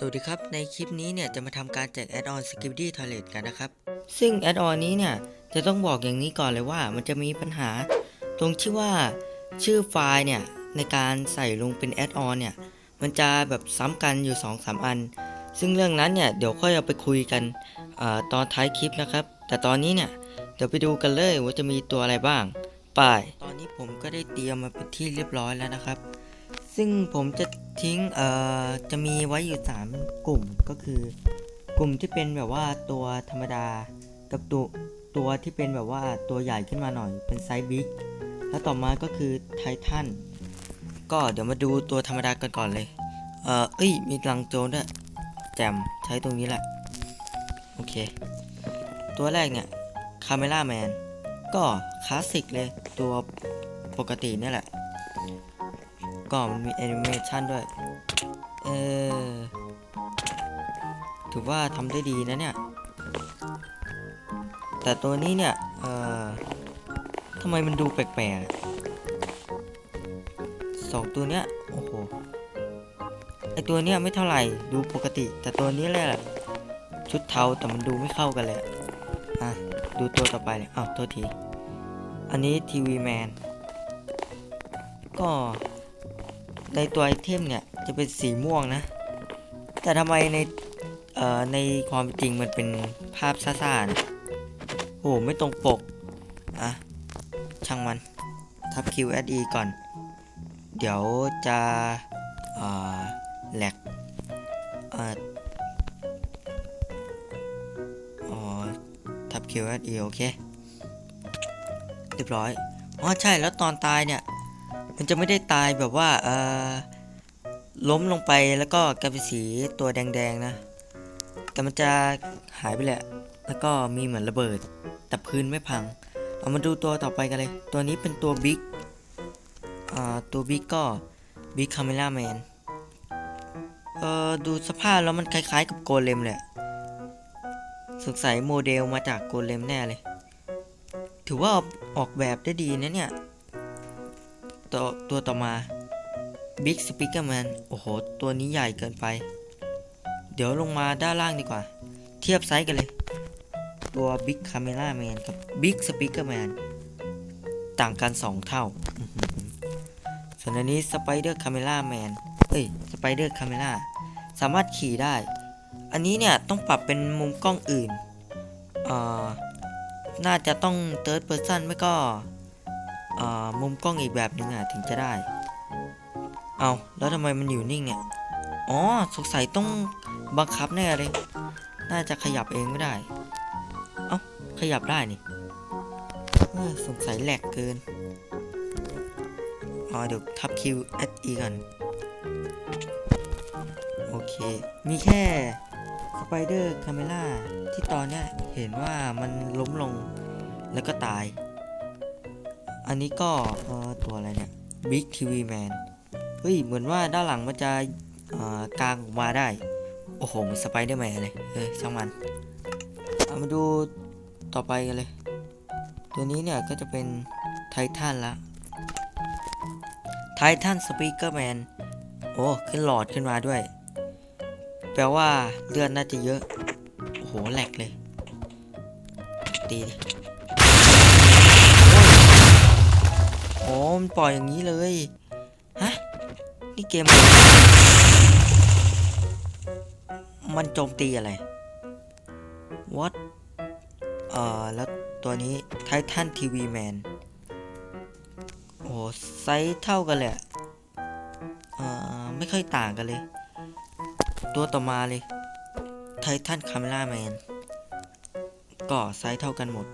สวัสดีครับ ในคลิปนี้เนี่ยจะมาทำการแจกแอดออน s k i p d y Toilet กันนะครับ ซึ่งแอดออนนี้เนี่ยจะต้องบอกอย่างนี้ก่อนเลยว่ามันจะมีปัญหา ตรงที่ว่าชื่อไฟล์เนี่ยในการใส่ลงเป็นแอดออนเนี่ยมันจะแบบซ้ำกันอยู่ 2-3 อัน ซึ่งเรื่องนั้นเนี่ยเดี๋ยวค่อยเอาไปคุยกันเออตอนท้ายคลิปนะครับ แต่ตอนนี้เนี่ยเดี๋ยวไปดูกันเลยว่าจะมีตัวอะไรบ้างไป้ายตอนนี้ผมก็ได้เตรียมมาเป็นที่เรียบร้อยแล้วนะครับ ซึ่งผมจะ ทิ้งเอ่อจะมีไว้อยู่ 3 กลุ่มก็คือ กลุ่มที่เป็นแบบว่าตัวธรรมดากับตัวตัวที่เป็นแบบว่าตัวใหญ่ขึ้นมาหน่อยเป็นไซส์บิ๊กแล้วต่อมาก็คือไททันก็เดี๋ยวมาดูตัวธรรมดากันก่อนเลย เอ่อเอ้ย มีลังโจรด้วยแจมใช้ตรงนี้แหละ โอเค ตัวแรกเนี่ยคาเมล่าแมนก็คลาสสิกเลยตัวปกติเนี่ยแหละ ก็มันมีแอนิเมชันด้วย เออ ถือว่าทำได้ดีนะเนี่ย แต่ตัวนี้เนี่ย เออทำไมมันดูแปลกๆสองตัวเนี้ย โอ้โห ไอตัวเนี้ยไม่เท่าไหร่ ดูปกติ แต่ตัวนี้แหละ ชุดเทาแต่มันดูไม่เข้ากันเลยอะอะ ดูตัวต่อไปเลยอ้าวโทษที อันนี้ทีวีแมนก็ ในตัวไอเทมเนี่ยจะเป็นสีม่วงนะ แต่ทำไมในเอ่อในความจริงมันเป็นภาพซ่าๆนะโอ้ไม่ตรงปก อะ ช่างมันทับ QSE ก่อน เดี๋ยวจะเอ่อแหลกเอ่ออ๋อทับ QSE โอเค เรียบร้อย อ๋อใช่แล้วตอนตายเนี่ย มันจะไม่ได้ตายแบบว่าเออล้มลงไปแล้วก็กลายเป็นสีตัวแดงๆนะ แต่มันจะหายไปแหละ แล้วก็มีเหมือนระเบิด แต่พื้นไม่พัง เอามาดูตัวต่อไปกันเลย ตัวนี้เป็นตัวบิ๊กตัวบิ๊กก็บิ๊กคาเมล่าแมนเออดูสภาพแล้วมันคล้ายๆกับโกเลมเลยอะสงสัยโมเดลมาจากโกเลมแน่เลย ถือว่าออกแบบได้ดีนะเนี่ย ตัวตัวต่อมา Big Speaker Man โอ้โห ตัวนี้ใหญ่เกินไป เดี๋ยวลงมาด้านล่างดีกว่า เทียบไซส์กันเลย ตัว Big Camera Man กับ Big Speaker Man ต่างกัน 2 เท่า ส่วนอันนี้ Spider Camera Man เอ้ย Spider Camera สามารถขี่ได้ อันนี้เนี่ย ต้องปรับเป็นมุมกล้องอื่น อ่อน่าจะต้อง Third Person ไม่ก็ มุมกล้องอีกแบบหนึ่งอะถึงจะได้ เอาแล้วทำไมมันอยู่นิ่งเนี่ยอ๋อสงสัยต้องบังคับแน่เลย น่าจะขยับเองไม่ได้ เอ้าขยับได้นี่สงสัยแหลกเกินอ๋อเดี๋ยวทับ Q S E กันโอเค มีแค่สไปเดอร์คาเมล่าที่ตอนเนี้ยเห็นว่ามันล้มลงแล้วก็ตาย อันนี้ก็ตัวอะไรเนี่ย Big TV Man เฮ้ย เหมือนว่าด้านหลังมันจะเอ่อกางออกมาได้ โอ้โหมือนสไปเดอร์แมนเลยเออช่างมันเอามาดูต่อไปกันเลย ตัวนี้เนี่ยก็จะเป็นไททันละไททันสปีกเกอร์แมนโอ้ ขึ้นหลอดขึ้นมาด้วย แปลว่าเลือดน่าจะเยอะ โอ้โหแหลกเลย ตีดิ โอ้มันปล่อยอย่างนี้เลย ฮะ นี่เกม มันโจมตีอะไร what เอ่อ แล้วตัวนี้ไททันทีวีแมนโอ้ไซส์เท่ากันเลยอะเอ่อ ไม่ค่อยต่างกันเลย ตัวต่อมาเลยไททันคาเมล่าแมนก็ไซส์เท่ากันหมด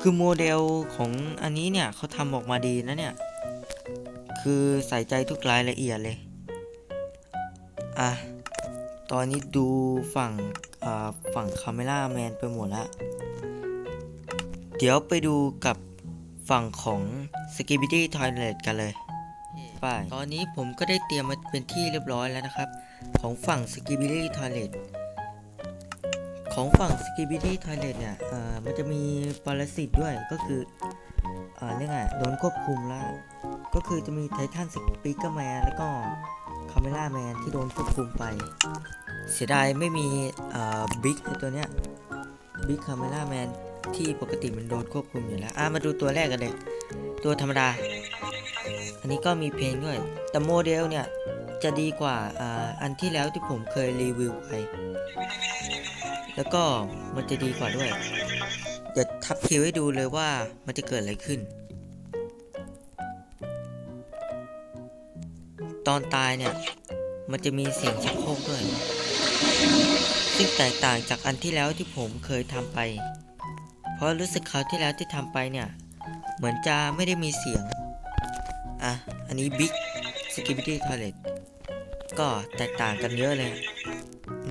คือโมเดลของอันนี้เนี่ยเขาทำออกมาดีนะเนี่ย คือใส่ใจทุกรายละเอียดเลย อะ ตอนนี้ดูฝั่งฝั่งคาเมล่าแมนไปหมดแล้วเดี๋ยวไปดูกับฝั่งของ s k i b i d y Toilet กันเลยไปตอนนี้ผมก็ได้เตรียมมาเป็นที่เรียบร้อยแล้วนะครับ ของฝั่ง s k i b i d y Toilet ของฝั่ง s k i b i d y Toilet เนี่ยมันจะมีปรสิตด้วยก็คือเอ่อเรื่องไงโดนควบคุมแล้วก็คือจะมีไททันสปีกเกอร์แมนแล้วก็คาเมล่าแมนที่โดนควบคุมไป เสียดายไม่มีบิ๊กตัวเนี้ยบิ๊กคาเมล่าแมนที่ปกติมันโดนควบคุมอยู่แล้วอะมาดูตัวแรกกันเลย ตัวธรรมดา อันนี้ก็มีเพลงด้วย แต่โมเดลเนี่ยจะดีกว่าอ่าอันที่แล้วที่ผมเคยรีวิวไป แล้วก็มันจะดีกว่าด้วย เดี๋ยวทับคิวให้ดูเลยว่ามันจะเกิดอะไรขึ้น ตอนตายเนี่ย มันจะมีเสียงชักโครกด้วย ซึ่งแตกต่างจากอันที่แล้วที่ผมเคยทำไป เพราะรู้สึกคราวที่แล้วที่ทำไปเนี่ย เหมือนจะไม่ได้มีเสียง อะ อันนี้ Big s k i b i d y Toilet ก็แตกต่างกันเยอะเลย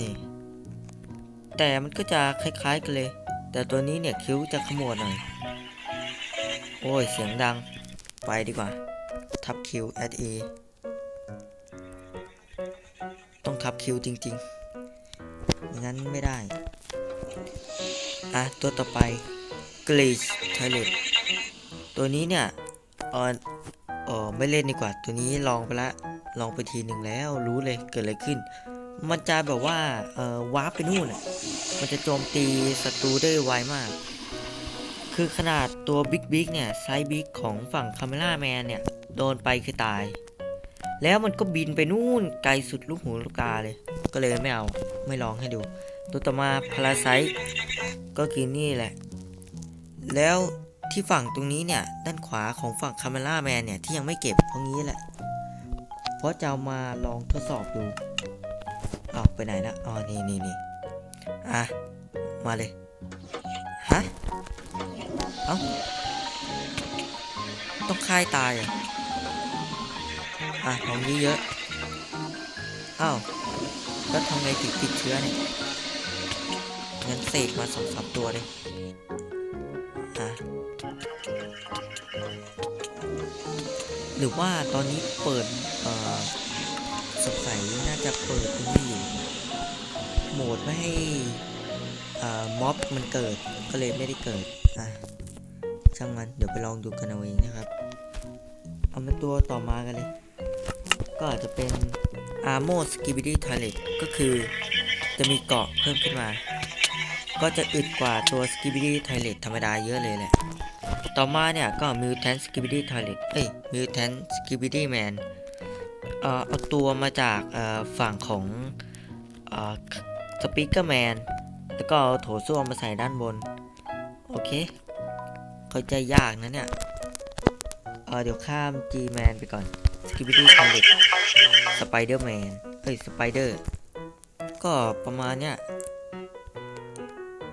นี่ แต่มันก็จะคล้ายๆกันเลย แต่ตัวนี้เนี่ยคิ้วจะขมวดหน่อย โอ้ย เสียงดัง ไปดีกว่า ทับคิว at a ต้องทับคิวจริงๆไม่งั้นไม่ได้ อะ ตัวต่อไป Glaze Toilet ตัวนี้เนี่ยออเออไม่เล่นดีกว่า ตัวนี้ลองไปละ ลองไปทีหนึ่งแล้วรู้เลยเกิดอะไรขึ้น มันจะแบบว่า เออวาร์ปไปนู่นน่ะมันจะโจมตีศัตรูได้ไวมาก คือขนาดตัวบิ๊กบิ๊กเนี่ยไซส์บิ๊กของฝั่งคาเมล่าแมนเนี่ย โดนไปคือตาย แล้วมันก็บินไปนู่นไกลสุดลูกหูลูกตาเลย ก็เลยไม่เอา ไม่ลองให้ดู ตัวต่อมาพาราไซก็คือนี่แหละ แล้วที่ฝั่งตรงนี้เนี่ย ด้านขวาของฝั่งคาเมล่าแมนเนี่ย ที่ยังไม่เก็บเพราะงี้แหละ เพราะจะเอามาลองทดสอบดู ไปไหนละอ๋อ นี่นี่นี่อะ มาเลย ฮะ เอ้า ต้องค่ายตายอะ อะ ของนี้เยอะอ้าว แล้วทำไงถึงติดเชื้อเนี่ยงั้นเสกมาสองสามตัวเลยอะหรือว่าตอนนี้เปิด เอ่อสงสัยน่าจะเปิดตรงนี้อยู่ โหมดไม่ให้ม็อบมันเกิดก็เลยไม่ได้เกิดอะช่างมันเดี๋ยวไปลองดูกันเอาเองนะครับ เอาเป็นตัวต่อมากันเลย ก็อาจจะเป็น Armor Skibidi Toilet ก็คือจะมีเกาะเพิ่มขึ้นมา ก็จะอึดกว่าตัว Skibidi Toilet ธรรมดาเยอะเลยแหละ ต่อมาเนี่ยก็ Mutant Skibidi Toilet เอ้ย Mutant Skibidi Man เอ่อเอาตัวมาจากฝั่งของ เอ่อ Speaker Man แล้วก็เอาโถส้วมมาใส่ด้านบน โอเค เข้าใจยากนะเนี่ยเออเดี๋ยวข้าม G Man ไปก่อน Skibidi Toilet Spider Man เอ้ย Spider ก็ประมาณเนี้ย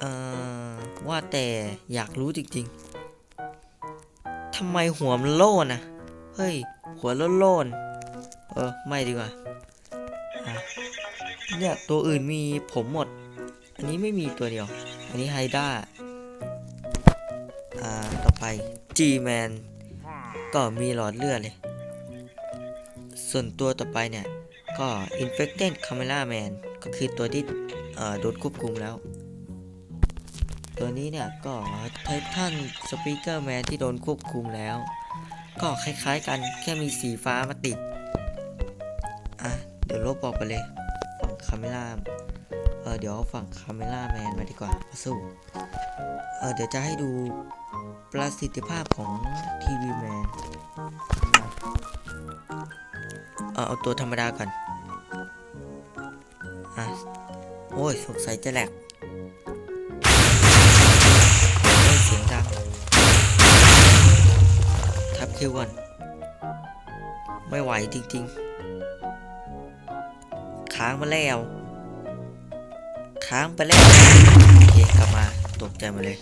เอ่อว่าแต่อยากรู้จริงๆทำไมหัวมันโล่นะเฮ้ย หัวโล่นๆเออ ไม่ดีกว่า เนี่ยตัวอื่นมีผมหมด อันนี้ไม่มีตัวเดียว อันนี้ไฮด้าอ่าต่อไป G-Man ก็มีหลอดเลือดเลย ส่วนตัวต่อไปเนี่ย ก็ Infected Camera Man ก็คือตัวที่เอ่อโดนควบคุมแล้ว ตัวนี้เนี่ย ก็ Titan Speaker Man ที่โดนควบคุมแล้ว ก็คล้ายๆกันแค่มีสีฟ้ามาติด อะ เดี๋ยวลบออกไปเลย คาเมล่าเออเดี๋ยวเอาฝั่งคาเมล่าแมนมาดีกว่ามาสู้เออเดี๋ยวจะให้ดูประสิทธิภาพของทีวีแมนเออเอาตัวธรรมดาก่อนอะโอ้ยสงสัยจะแหลกเสียงดังทับคิวก่อนไม่ไหวจริง ๆ ค้างมาแล้ว ค้างไปแล้วโอเคกลับมาตกใจมาเลย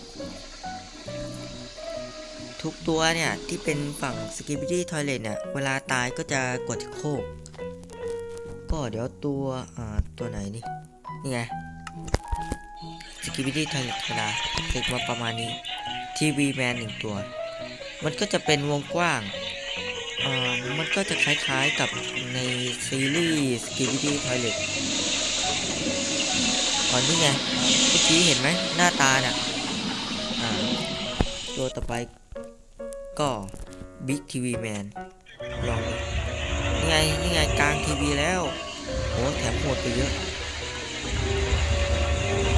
ทุกตัวเนี่ย ที่เป็นฝั่ง s k i b i d y Toilet เนี่ย เวลาตายก็จะกดโคก ก็เดี๋ยวตัวอ่าตัวไหนนี่นี่ไง s k i b i d y Toilet ธรรมดาเซ็กมาประมาณนี้ทีวีแมนหนึ่งตัว มันก็จะเป็นวงกว้าง มันก็จะคล้ายๆกับในซีรีส์ s k i b i d y Toilet อ๋อนี่ไง เมื่อกี้เห็นไหมหน้าตาเนี่ยตัวต่อไปก็ Big TV Man ลองนี่ไงไงนี่ไงกลางทีวีแล้วโอ้แถมโหดไปเยอะ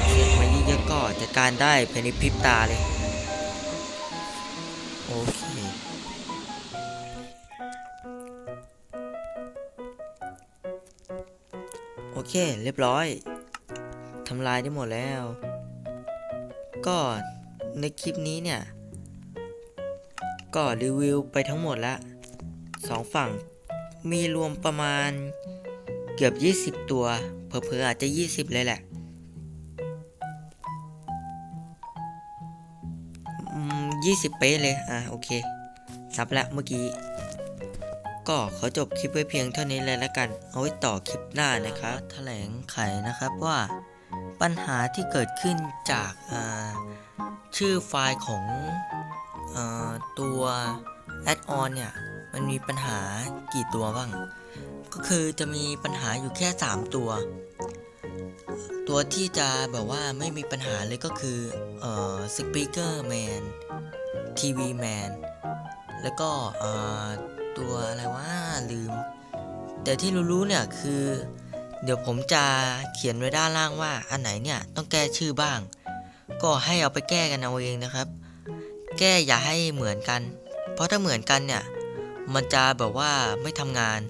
เช็คมาเยอะๆก็จัดการได้ภายในพริบตาเลย โอเค อเค เรียบร้อยทำลายได้หมดแล้ว ก็ในคลิปนี้เนี่ย ก็รีวิวไปทั้งหมดล้วสองฝั่งมีรวมประมาณเกือบ 20 ตัว เผลอๆอาจจะ 20 เลยแหละ อืม 20 เป๊ะเลย อะ โอเค ซับละเมื่อกี้ ก็ขอจบคลิปไว้เพียงเท่านี้เลยละกัน เอาไว้ต่อคลิปหน้านะครับแถลงไขนะครับว่าปัญหาที่เกิดขึ้นจากาชื่อไฟล์ของอตัวแอดออนเนี่ยมันมีปัญหากี่ตัวบ้าง ก็คือจะมีปัญหาอยู่แค่ 3 ตัว ตัวที่จะแบบว่าไม่มีปัญหาเลยก็คือเอ่อ Speaker Man TV Man แล้วก็เอ่อ ตัวอะไรว่าลืม แต่ที่รู้ๆเนี่ยคือ เดี๋ยวผมจะเขียนไว้ด้านล่างว่า อันไหนเนี่ยต้องแก้ชื่อบ้าง ก็ให้เอาไปแก้กันเอาเองนะครับ แก้อย่าให้เหมือนกัน เพราะถ้าเหมือนกันเนี่ยมันจะแบบว่าไม่ทำงาน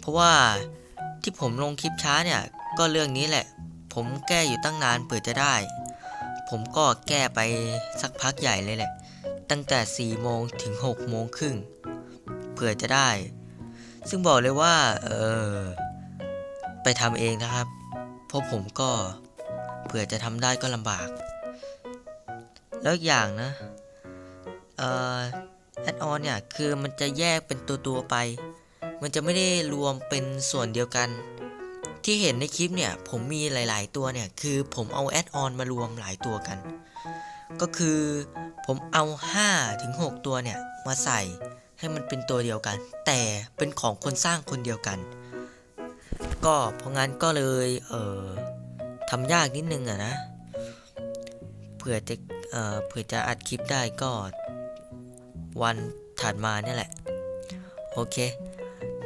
เพราะว่าที่ผมลงคลิปช้าเนี่ยก็เรื่องนี้แหละ ผมแก้อยู่ตั้งนานเปิดจะได้ ผมก็แก้ไปสักพักใหญ่เลยแหละ ตั้งแต่4โมงถึง6โมงครึ่ง ผื่อจะได้ ซึ่งบอกเลยว่า เออ ไปทำเองนะครับ เพราะผมก็เผื่อจะทำได้ก็ลำบาก แล้วอีกอย่างนะ เอ่อแอดออนเนี่ย คือมันจะแยกเป็นตัวตัวๆไป มันจะไม่ได้รวมเป็นส่วนเดียวกัน ที่เห็นในคลิปเนี่ย ผมมีหลาย ๆ ตัวเนี่ย คือผมเอาแอดออนมารวมหลายตัวกัน ก็คือผมเอา5ถึง6ตัวเนี่ย มาใส่ ให้มันเป็นตัวเดียวกัน แต่เป็นของคนสร้างคนเดียวกัน ก็เพราะงั้นก็เลยเออทำยากนิดนึงอะนะเผื่อจะเอ่อเผื่อจะอัดคลิปได้ก็วันถัดมาเนี่ยแหละ โอเค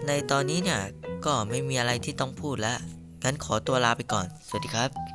ในตอนนี้เนี่ย ก็ไม่มีอะไรที่ต้องพูดแล้ว งั้นขอตัวลาไปก่อน สวัสดีครับ